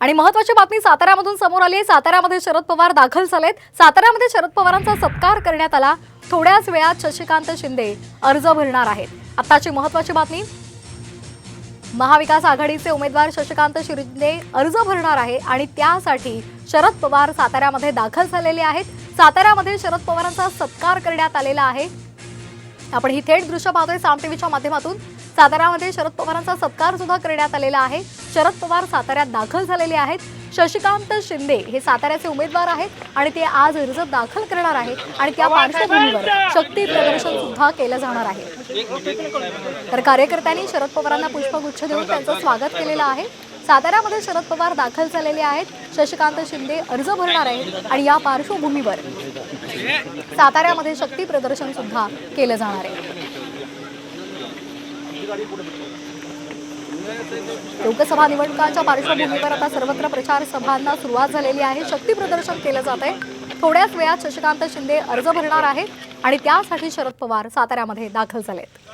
आणि महत्वाची बातमी साताऱ्यामधून समोर आली साताऱ्यामध्ये शरद पवार दाखल झालेत. साताऱ्यामध्ये शरद पवारांचा सत्कार करण्यात आला. थोड्याच वेळात शशिकांत शिंदे अर्ज भरणार आहेत. आताची महत्वाची बातमी. महाविकास आघाडीचे उमेदवार शशिकांत शिंदे अर्ज भरणार आहे आणि त्यासाठी शरद पवार साताऱ्यामध्ये दाखल झालेले आहेत. साताऱ्यामध्ये शरद पवारांचा सत्कार करण्यात आलेला आहे. आपण ही थेट दृश्य पाहतोय साम टीव्हीच्या माध्यमातून. साताऱ्यामध्ये शरद पवारांचा सत्कार सुद्धा करण्यात आलेला आहे. शरद पवार साताऱ्यात दाखल झालेले आहेत. शशिकांत शिंदे हे साताऱ्याचे उमेदवार आहेत आणि ते आज अर्ज दाखल करणार आहेत आणि त्या पार्श्वभूमीवर शक्ती प्रदर्शन सुद्धा केलं जाणार आहे. तर कार्यकर्त्यांनी शरद पवारांना पुष्पगुच्छ देऊन त्यांचं स्वागत केलेलं आहे. साताऱ्यामध्ये शरद पवार दाखल झालेले आहेत. शशिकांत शिंदे अर्ज भरणार आहेत आणि या पार्श्वभूमीवर साताऱ्यामध्ये शक्ती प्रदर्शन सुद्धा केलं जाणार आहे. लोकसभा निवडणुकांच्या पार्श्वभूमीवर आता सर्वत्र प्रचार सभांना सुरुवात झालेली आहे. शक्ती प्रदर्शन केलं जात आहे. थोड्याच वेळात शशिकांत शिंदे अर्ज भरणार आहेत आणि त्यासाठी शरद पवार साताऱ्यामध्ये दाखल झालेत.